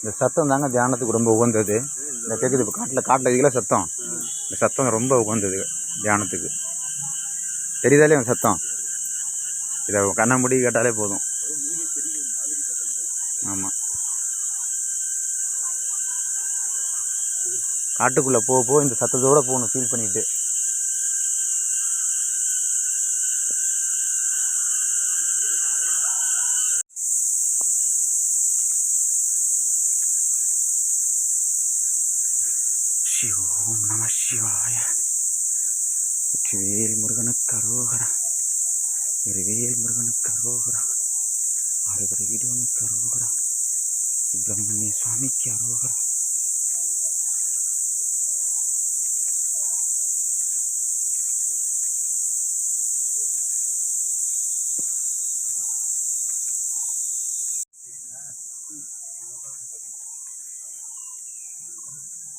இந்த சத்தம் தாங்க தியானத்துக்கு ரொம்ப உகந்தது. இந்த கேட்குது இப்போ காட்டில் காட்டில் இதுல சத்தம். இந்த சத்தம் ரொம்ப உகந்தது தியானத்துக்கு. தெரியுதாலே அந்த சத்தம். இதை கண்ண முடி கேட்டாலே போதும். ஆமாம் காட்டுக்குள்ளே போக போக இந்த சத்தத்தோடு போகணும் ஃபீல் பண்ணிவிட்டு നമ ശിവായ വെற்றிവേൽ മുരുകന് കരോഹര വെറിവേൽ മുരുകന് കരോഹര ആറുപടി വീടുകന് കരോഹര സുബ്രഹ്മണ്യ സ്വാമിക്ക് അരോഹര.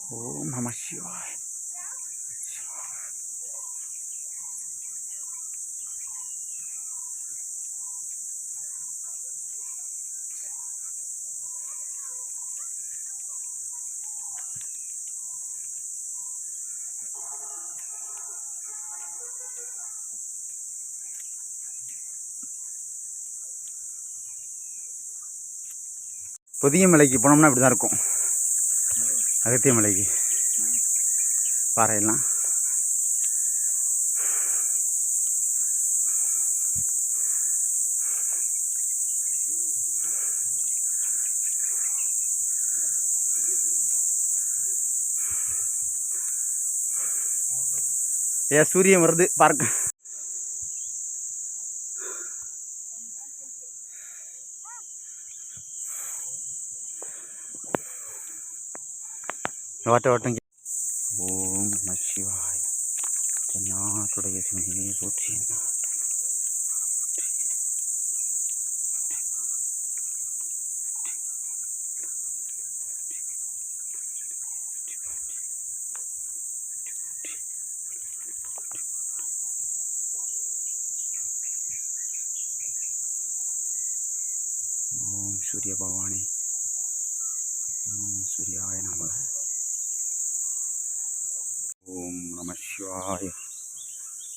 அரோகரா ஓம் நம சிவாய புதிய மலைக்கு போனோம்னா இப்படி தான் இருக்கும். அகத்திய மலைக்கு பாறையெல்லாம். ஏ சூரியன் வருது பார்க்க ஓட்ட ஓட்டம் கே- ஓம் நம சிவாய தென்னாட்டுடைய சிவனையே போற்றி ஓம் சூரிய பகவானே ஓம் சூர்யாய நமக ஓம் நம சிவாய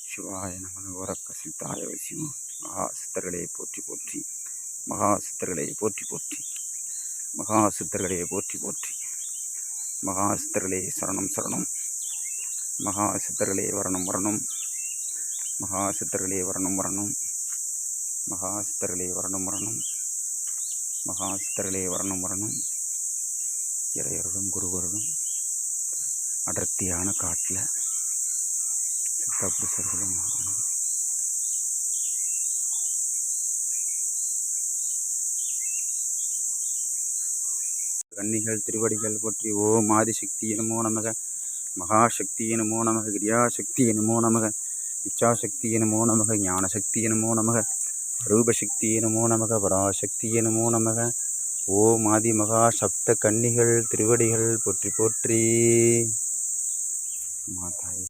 சிவாய நமக உறக்க சித்தாய சிவம் மகா சித்தர்களே போற்றி போற்றி. மகா சித்தர்களே போற்றி போற்றி. மகா சித்தர்களே போற்றி போற்றி. மகா சித்தர்களே சரணம் சரணம். மகா சித்தர்களே வரணும் வரணும். மகா சித்தர்களே வரணும் வரணும். மகா சித்தர்களே வரணும் வரணும். மகா சித்தர்களே வரணும் வரணும். இறையருடும் குருவருடும் அடர்த்தியான காட்டில் சித்தப்புருஷர்களும் கன்னிகள் திருவடிகள் போற்றி ஓம் ஆதிசக்தி எனமோ நமக. மகாசக்தி எனமோ நமக. கிரியாசக்தி எனமோ நமக. இச்சாசக்தி எனமோ நமக. ஞானசக்தி எனமோ நமக. அரூபசக்தி எனமோ நமக. பராசக்தி எனமோ நமக. ஓம் ஆதி மகா சப்த கன்னிகள் திருவடிகள் போற்றி போற்றி. மாதாய்.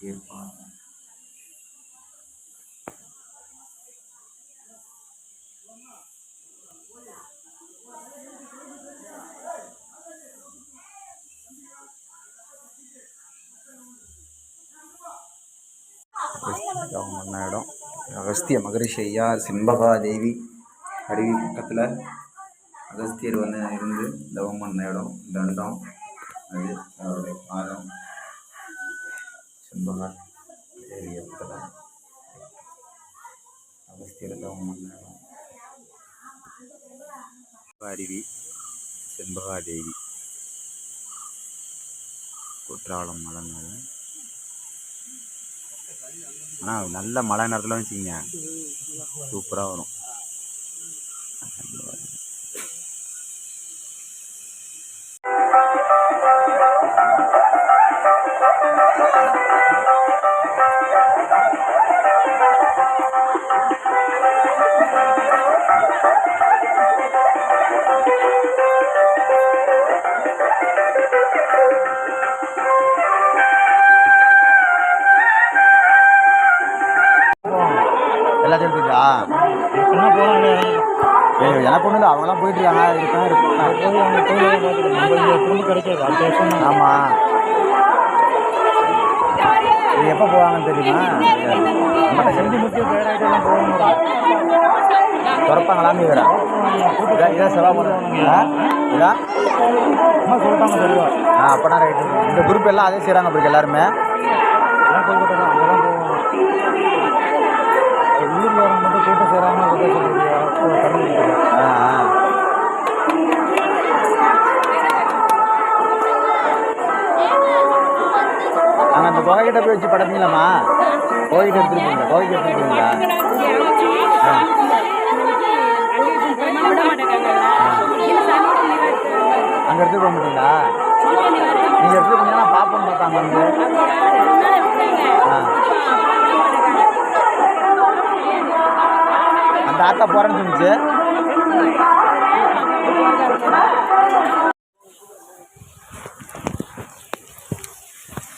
के बाद தவம் பண்ண இடம் அகஸ்திய மகரிஷி ஐயா சிம்பகா தேவி அருவி பக்கத்தில் அகஸ்தியர் வந்து இருந்து தவம் பண்ண இடம். தண்டம் அது அவருடைய பாதம். சிம்பகா தேவி பக்கத்தில் அகஸ்தியர் தவம் பண்ண இடம். அருவி செண்பகா தேவி குற்றாலம் மலை மேலே ஆனால் நல்ல மழை நேரத்தில் வச்சுக்கிங்க. சூப்பராக வரும். எல்லாத்தையும் எனக்கு ஒன்றும் இல்லை அவங்களாம் போயிட்டு இருக்காங்க திரும்ப கிடைக்காது அடுத்த வருஷம். ஆமாம் இது எப்போ போவாங்கன்னு தெரியுமா திறப்பாங்களாமே வேற இதான் இதான் செலவு பண்ணுறாங்க இதான் சொல்லிட்டாங்க தெளிவா ஆ அப்போனா ரைட்டு இந்த குரூப் எல்லாம் அதே செய்கிறாங்க பிறகு எல்லாருமே. வரவங்க மட்டும் கூட்டம் சேராமல் இருக்க போய் வச்சு படப்பீங்களாம்மா? கோகைக்கிட்ட எடுத்துருக்கீங்களா கோகைக்கு எடுத்துருக்கீங்களா அங்கே எடுத்துட்டு போக மாட்டீங்களா? நீங்கள் எடுத்துட்டு போனீங்கன்னா பார்ப்போம் பார்த்தாங்க வந்து அந்த ஆத்தா போகிறேன்னு சொன்னிச்சு.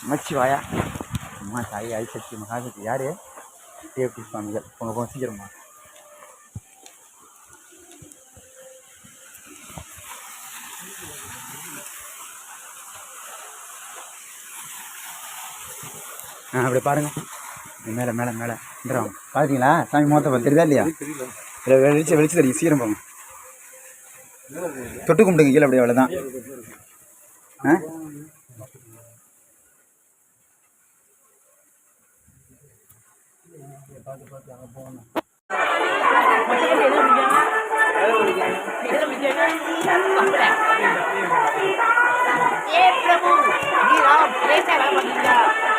நமச்சிவாயா அம்மா தாய் ஐசக்தி மகாசக்தி யார்? டிஎஃப்டி சுவாமிகள். போங்க போங்க சீக்கிரமா ஆ அப்படி பாருங்க. மேலே மேலே மேலே. வந்துடுவாங்க பார்த்தீங்களா சாமி முகத்தை பார்த்து தெரியுதா இல்லையா? இல்லை வெளிச்சு வெளிச்சு தெரியும் சீக்கிரம் போங்க. தொட்டு கும்பிடுங்க கீழே அப்படியே அவ்வளோதான் ஆ? பார்த்து பார்த்து அங்கே போகணும் Thank you.